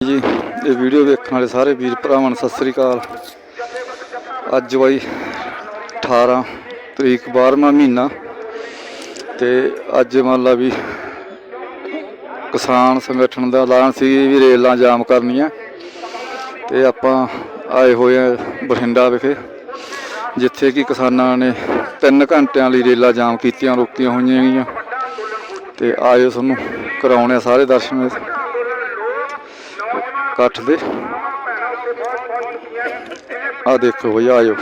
ਜੀ, ਇਹ ਵੀਡੀਓ ਵੇਖਣ ਵਾਲੇ ਸਾਰੇ ਵੀਰ ਭਰਾਵਾਂ ਨੂੰ ਸਤਿ ਸ੍ਰੀ ਅਕਾਲ। ਅੱਜ ਬਾਈ 18 ਤਰੀਕ 12ਵਾਂ ਮਹੀਨਾ ਤੇ ਅੱਜ ਮੰਨ ਲਾ ਵੀ ਕਿਸਾਨ ਸੰਗਠਨ ਦਾ ਐਲਾਨ ਸੀ ਵੀ ਰੇਲਾਂ ਜਾਮ ਕਰਨੀਆਂ ਤੇ ਆਪਾਂ ਆਏ ਹੋਏ ਆ ਬਠਿੰਡਾ ਵਿਖੇ, ਜਿੱਥੇ ਕਿ ਕਿਸਾਨਾਂ ਨੇ 3 ਘੰਟਿਆਂ ਲਈ ਰੇਲਾਂ ਜਾਮ ਕੀਤੀਆਂ, ਰੋਕੀਆਂ ਹੋਈਆਂ ਗਈਆਂ ਤੇ ਆਇਓ ਤੁਹਾਨੂੰ ਕਰਾਉਣੇ ਆ ਸਾਰੇ ਦਰਸ਼ਨ। ਇਕੱਠ ਦੇ। ਆ ਦੇਖੋ ਬਈ ਆਇਓ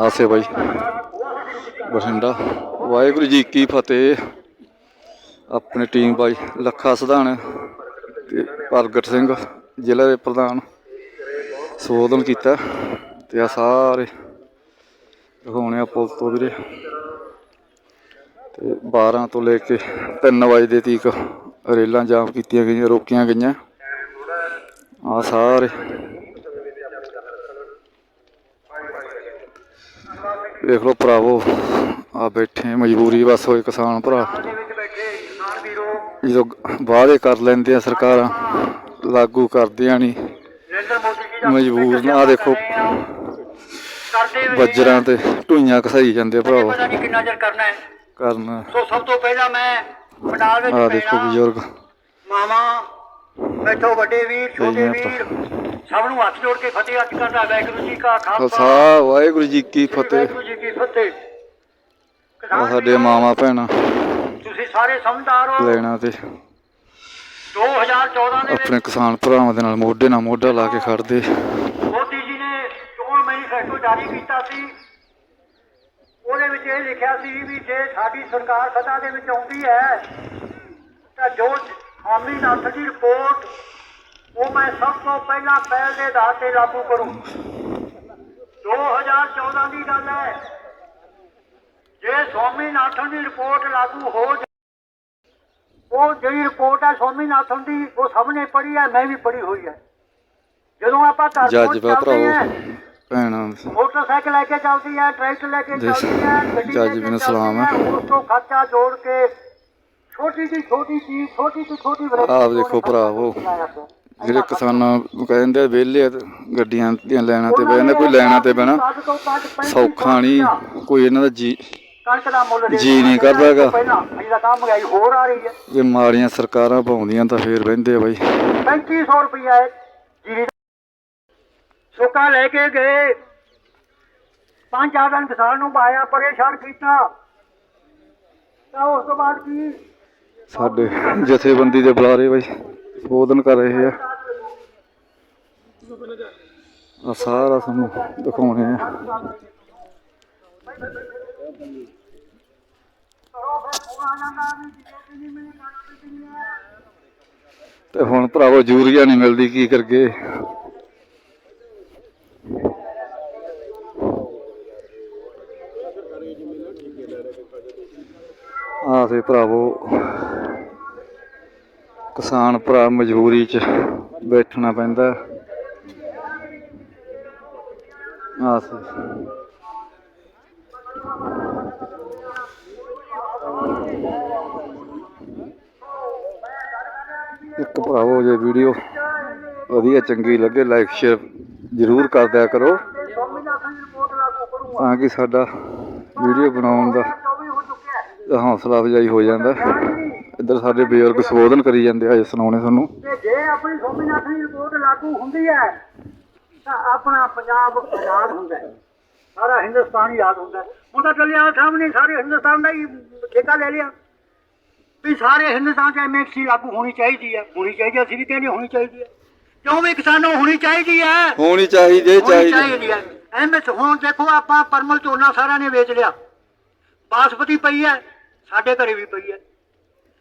ਆਸੇ ਬਾਈ, ਬਠਿੰਡਾ। ਵਾਹਿਗੁਰੂ ਜੀ ਕੀ ਫਤਿਹ। ਆਪਣੀ ਟੀਮ ਬਾਈ, ਲੱਖਾ ਸਧਾਨ ਤੇ ਪ੍ਰਗਟ ਸਿੰਘ, ਜ਼ਿਲ੍ਹਾ ਦੇ ਪ੍ਰਧਾਨ। ਸੰਬੋਧਨ ਕੀਤਾ ਤੇ ਆ ਸਾਰੇ ਦਿਖਾਉਣੇ ਆ ਪੁਲ ਤੋਂ ਵੀਰੇ। ਤੇ 12 ਤੋਂ ਲੈ ਕੇ 3 ਵਜੇ ਦੇ ਤੀਕ ਰੇਲਾਂ ਜਾਮ ਕੀਤੀਆਂ ਗਈਆਂ ਰੋਕੀਆਂ ਗਈਆਂ। ਆ ਸਾਰੇ। ਵੇਖ ਲਓ ਭਰਾਵੋ ਆ ਬੈਠੇ ਮਜਬੂਰੀ ਬਸ ਹੋਏ ਕਿਸਾਨ ਭਰਾ। ਜਦੋਂ ਵਾਅਦੇ ਕਰ ਲੈਂਦੇ ਆ ਸਰਕਾਰਾਂ ਲਾਗੂ ਕਰਦੀਆਂ ਨਹੀਂ ਮਜਬੂਰ ਨਾ ਦੇਖੋ। ਵਜਰਾਂ ਤੇ ਢੂਈਆਂ ਘਸਾਈ ਜਾਂਦੇ ਭਰਾਵੋ। ਕਿੰਨਾ ਚਿਰ ਕਰਨਾ ਹੈ। ਕਰਨ। ਸੋ ਸਭ ਤੋਂ ਪਹਿਲਾਂ ਮੈਂ ਪੰਡਾਲ ਵਿੱਚ ਆ ਦੇਖੋ ਬਜ਼ੁਰਗ। ਮਾਮਾ ਬੈਠੋ ਵੱਡੇ ਵੀਰ ਛੋਟੇ ਵੀਰ। ਸਭ ਨੂੰ ਹੱਥ ਜੋੜ ਕੇ ਫਤਿਹ ਅੱਜ ਕਰਦਾ ਵਾਹਿਗੁਰੂ ਜੀ ਕਾ ਖਾਲਸਾ। ਵਾਹਿਗੁਰੂ ਜੀ ਕੀ ਫਤਿਹ। ਵਾਹਿਗੁਰੂ ਜੀ ਕੀ ਫਤਿਹ। ਸਾਡੇ ਮਾਮਾ ਭੈਣਾਂ। ਤੁਸੀਂ ਸਾਰੇ ਸਮਝਦਾਰ ਹੋ। ਲੈਣਾ ਤੇ। 2014 ਦੇ ਆਪਣੇ ਕਿਸਾਨ ਭਰਾਵਾਂ ਦੇ ਨਾਲ ਮੋਢੇ ਨਾਲ ਮੋਢਾ ਲਾ ਕੇ ਖੜਦੇ ਮੋਦੀ ਜੀ ਨੇ ਚੋਣ ਮੈਨੀਫੈਸਟੋ ਜਾਰੀ ਕੀਤਾ ਸੀ। ਉਹਦੇ ਵਿੱਚ ਇਹ ਲਿਖਿਆ ਸੀ ਵੀ ਜੇ ਸਾਡੀ ਸਰਕਾਰ ਸੱਤਾ ਦੇ ਵਿੱਚ ਆਉਂਦੀ ਹੈ ਤਾਂ ਜੋ ਹਾਮੀ ਨਾਥ ਦੀ ਰਿਪੋਰਟ ਉਹ ਮੈਂ ਸਭ ਤੋਂ ਪਹਿਲਾਂ ਪਹਿਲ ਦੇ ਆਧਾਰ ਤੇ ਲਾਗੂ ਕਰੂੰ। 2014 ਦੀ ਗੱਲ ਹੈ ਜੇ ਸਵਾਮੀਨਾਥਨ ਦੀ ਰਿਪੋਰਟ ਲਾਗੂ ਹੋ ਜਾ- ਉਹ ਜਿਹੜੀ ਰਿਪੋਰਟ ਹੈ ਸਵਾਮੀਨਾਥਨ ਦੀ ਉਹ ਸਭ ਨੇ ਪੜ੍ਹੀ ਹੈ ਮੈਂ ਵੀ ਪੜ੍ਹੀ ਹੋਈ ਹੈ। ਜਦੋਂ ਆਪਾਂ ਘਰ ਭਰਾਵੋ। ਹਾਂ ਭੈਣਾਂ। ਮੋਟਰਸਾਈਕਲ ਲੈ ਕੇ ਚੱਲਦੀ ਹੈ ਟਰੈਕਟਰ ਲੈ ਕੇ ਚੱਲਦੀ ਹੈ ਗੱਡੀ ਜੱਜ ਲੈ ਕੇ ਬਿਨ ਸਲਾਮ ਹੈ। ਉਸ ਤੋਂ ਖਰਚਾ ਜੋੜ ਕੇ ਛੋਟੀ ਜਿਹੀ ਛੋਟੀ ਚੀਜ਼ ਛੋਟੀ ਤੋਂ ਛੋਟੀ variety ਤੋਂ ਦੇਖੋ ਉਹਨੇ ਭਰਾਵੋ। ਜਿਹੜੇ ਕਿਸਾਨਾਂ ਨੂੰ ਕਹਿੰਦੇ ਵਿਹਲੇ ਆ ਤੇ ਗੱਡੀਆਂ ਦੀਆਂ ਲੈਣਾ ਤੇ ਬਹਿਣਾ ਕੋਈ ਲੈਣਾ ਤੇ ਬਹਿਣਾ। ਤੋਂ ਪੈਂਤੀ ਸੌਖਾ ਨਹੀਂ ਕੋਈ ਇਹਨਾਂ ਦਾ ਜੀ ਕਣਕ ਦਾ ਮੁੱਲ ਦੇ ਜੀ ਨਹੀਂ ਕਰਦਾ ਹੈਗਾ। ਪਹਿਲਾਂ ਇਹਦਾ ਕੰਮ ਮਹਿੰਗਾਈ ਹੋਰ ਆ ਰਹੀ ਹੈ। ਜੇ ਮਾੜੀਆਂ ਸਰਕਾਰਾਂ ਪਾਉਂਦੀਆਂ ਤਾਂ ਫੇਰ ਬਹਿੰਦੇ ਆ ਬਾਈ। 3500 ਰੁਪਇਆ ਸੁੱਕਾ ਲੈ ਕੇ ਗਏ। ਪੰਜ ਚਾਰ ਦਿਨ ਕਿਸਾਨ ਨੂੰ ਪਾਇਆ, ਪਰੇਸ਼ਾਨ ਕੀਤਾ। ਤਾਂ ਉਸ ਤੋਂ ਬਾਅਦ ਕੀ? ਸਾਡੇ ਜਥੇਬੰਦੀ ਦੇ ਬੁਲਾਰੇ ਬਾਈ ਸੰਬੋਧਨ ਕਰ ਰਹੇ ਆ। ਆ ਸਾਰਾ ਸਾਨੂੰ ਦਿਖਾਉਣੇ ਆ। ਤੇ ਹੁਣ ਭਰਾਵੋ, ਯੂਰੀਆ ਨਹੀਂ ਮਿਲਦੀ, ਕੀ ਕਰਗੇ ਆ ਭਰਾਵੋ, ਕਿਸਾਨ ਭਰਾ ਮਜਬੂਰੀ 'ਚ ਬੈਠਣਾ ਪੈਂਦਾ। ਆ ਇੱਕ ਭਰਾਵੋ, ਜੇ ਵੀਡੀਓ ਵਧੀਆ ਚੰਗੀ ਲੱਗੇ ਲਾਈਕ ਸ਼ੇਅਰ ਜ਼ਰੂਰ ਕਰ ਦਿਆ ਕਰੋ। ਤਾਂ ਕਿ ਸਾਡਾ ਵੀਡੀਓ ਬਣਾਉਣ ਦਾ ਹੌਸਲਾ ਅਫਜ਼ਾਈ ਹੋ ਜਾਂਦਾ ਇੱਧਰ ਸਾਡੇ ਬਜ਼ੁਰਗ ਸੰਬੋਧਨ ਕਰੀ ਜਾਂਦੇ ਆ ਜੇ ਸੁਣਾਉਣੇ ਤੁਹਾਨੂੰ ਤੇ ਜੇ ਆਪਣੀ ਸਵਾਮੀਨਾਥਨ ਦੀ ਰਿਪੋਰਟ ਲਾਗੂ ਹੁੰਦੀ ਹੈ ਤਾਂ ਆਪਣਾ ਪੰਜਾਬ ਆਜ਼ਾਦ ਹੁੰਦਾ ਹੈ। ਸਾਰਾ ਹਿੰਦੁਸਤਾਨ ਹੀ ਆਜ਼ਾਦ ਹੁੰਦਾ ਤਾਂ ਚੱਲਿਆ ਸਾਹਮਣੇ ਸਾਰੇ ਹਿੰਦੁਸਤਾਨ ਦਾ ਹੀ ਠੇਕਾ ਲੈ ਲਿਆ। ਵੀ ਸਾਰੇ ਹਿੰਦੁਸਤਾਨ 'ਚ ਐਮਐਸਸੀ ਲਾਗੂ ਹੋਣੀ ਚਾਹੀਦੀ ਹੈ। ਹੋਣੀ ਚਾਹੀਦੀ ਹੈ ਅਸੀਂ ਵੀ ਕਹਿੰਦੇ ਹੋਣੀ ਚਾਹੀਦੀ ਹੈ। ਕਿਉਂ ਵੀ ਕਿਸਾਨੋਂ ਹੋਣੀ ਚਾਹੀਦੀ ਹੈ? ਹੋਣੀ ਚਾਹੀਦੀ ਚਾਹੀਦੀ ਐਮਐਸ ਹੁਣ ਦੇਖੋ ਆਪਾਂ ਪਰਮਲ ਝੋਨਾ ਸਾਰਿਆਂ ਨੇ ਵੇਚ ਲਿਆ। ਬਾਸਪਤੀ ਪਈ ਹੈ। ਸਾਡੇ ਘਰੇ ਵੀ ਪਈ ਹੈ।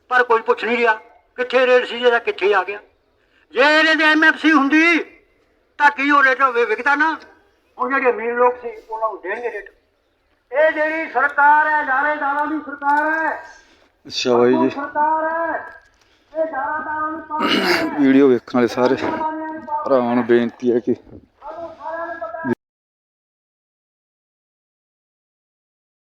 ਪਰ ਕੋਈ ਪੁੱਛ ਨਹੀਂ ਰਿਹਾ ਕਿੱਥੇ ਰੇਟ ਸੀ ਜਿਹਦਾ ਕਿੱਥੇ ਆ ਗਿਆ। ਜੇ ਇਹਦੇ ਤੇ ਐਮਐਫਸੀ ਹੁੰਦੀ ਤਾਂ ਕੀ ਉਹ ਰੇਟ ਹੋਵੇ ਵਿਕਦਾ ਨਾ? ਹੁਣ ਜਿਹੜੇ ਅਮੀਰ ਲੋਕ ਸੀ ਉਹਨਾਂ ਨੂੰ ਦੇਣਗੇ ਰੇਟ। ਇਹ ਜਿਹੜੀ ਸਰਕਾਰ ਹੈ ਜਾਰੇਦਾਰਾਂ ਦੀ ਸਰਕਾਰ ਹੈ। ਅੱਛਾ ਬਾਈ ਜੀ। ਸਰਕਾਰ ਹੈ। ਇਹ ਜਾਰੇਦਾਰਾਂ ਨੂੰ ਵੀਡੀਓ ਵੇਖਣ ਵਾਲੇ ਸਾਰੇ ਭਰਾਵਾਂ ਨੂੰ ਬੇਨਤੀ ਹੈ ਕਿ